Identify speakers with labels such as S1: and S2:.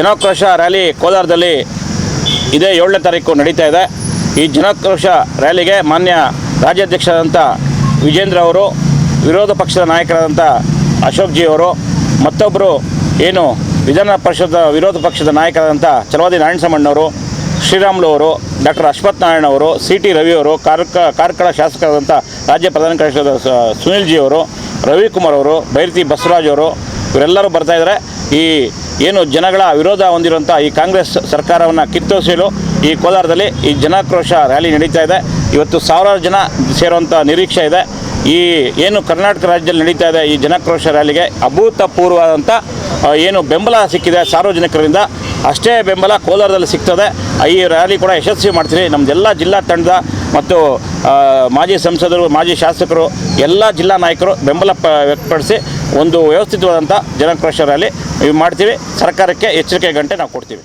S1: ಜನಾಕ್ರೋಶ rally ಕೋಲಾರದಲ್ಲಿ ಇದೇ ಏಳನೇ ತಾರೀಕು ನಡೀತಾ ಇದೆ. ಈ ಜನಾಕ್ರೋಶ ರ್ಯಾಲಿಗೆ ಮಾನ್ಯ ರಾಜ್ಯಾಧ್ಯಕ್ಷರಾದಂಥ ವಿಜೇಂದ್ರ ಅವರು, ವಿರೋಧ ಪಕ್ಷದ ನಾಯಕರಾದಂಥ ಅಶೋಕ್ ಜಿ ಅವರು ಮತ್ತೊಬ್ಬರು ಏನು ವಿಧಾನ ಪರಿಷತ್ ವಿರೋಧ ಪಕ್ಷದ ನಾಯಕರಾದಂಥ ಚಲವಾದಿ ನಾರಾಯಣಸಮಣ್ಣವರು ಶ್ರೀರಾಮುಲು ಅವರು, ಡಾಕ್ಟರ್ ಅಶ್ವಥ್ ನಾರಾಯಣ ಅವರು, ಸಿ ಟಿ ರವಿ ಅವರು, ಕಾರ್ಕ, ಕಾರ್ಕಳ ಶಾಸಕರಾದಂಥ ರಾಜ್ಯ ಪ್ರಧಾನ ಕಾರ್ಯದರ್ಶಿ, ಸುನಿಲ್ ಜಿ ಅವರು, ರವಿಕುಮಾರ್ ಅವರು, ಬೈರತಿ ಬಸವರಾಜ್ ಅವರು, ಇವರೆಲ್ಲರೂ ಬರ್ತಾ ಇದ್ದಾರೆ. ಈ ಏನು ಜನಗಳ ವಿರೋಧ ಹೊಂದಿರುವಂಥ ಈ ಕಾಂಗ್ರೆಸ್ ಸರ್ಕಾರವನ್ನು ಕಿತ್ತೋಸಲು ಈ ಕೋಲಾರದಲ್ಲಿ ಈ ಜನಾಕ್ರೋಶ ರ್ಯಾಲಿ ನಡೀತಾ ಇದೆ. ಇವತ್ತು ಸಾವಿರಾರು ಜನ ಸೇರುವಂಥ ನಿರೀಕ್ಷೆ ಇದೆ. ಈ ಏನು ಕರ್ನಾಟಕ ರಾಜ್ಯದಲ್ಲಿ ನಡೀತಾ ಇದೆ ಈ ಜನಾಕ್ರೋಶ ರ್ಯಾಲಿಗೆ ಅಭೂತಪೂರ್ವವಾದಂಥ ಏನು ಬೆಂಬಲ ಸಿಕ್ಕಿದೆ ಸಾರ್ವಜನಿಕರಿಂದ. ಅಷ್ಟೇ ಬೆಂಬಲ ಕೋಲಾರದಲ್ಲಿ ಸಿಗ್ತದೆ. ಈ ರ್ಯಾಲಿ ಕೂಡ ಯಶಸ್ವಿ ಮಾಡ್ತೀನಿ. ನಮ್ಮದೆಲ್ಲ ಜಿಲ್ಲಾ ತಂಡದ ಮತ್ತು ಮಾಜಿ ಸಂಸದರು, ಮಾಜಿ ಶಾಸಕರು, ಎಲ್ಲ ಜಿಲ್ಲಾ ನಾಯಕರು ಬೆಂಬಲ ವ್ಯಕ್ತಪಡಿಸಿ ಒಂದು ವ್ಯವಸ್ಥಿತವಾದಂಥ ಜನಾಕ್ರೋಶ ಇವು ಮಾಡ್ತೀವಿ. ಸರ್ಕಾರಕ್ಕೆ ಎಚ್ಚರಿಕೆ ಗಂಟೆ ನಾವು ಕೊಡ್ತೀವಿ.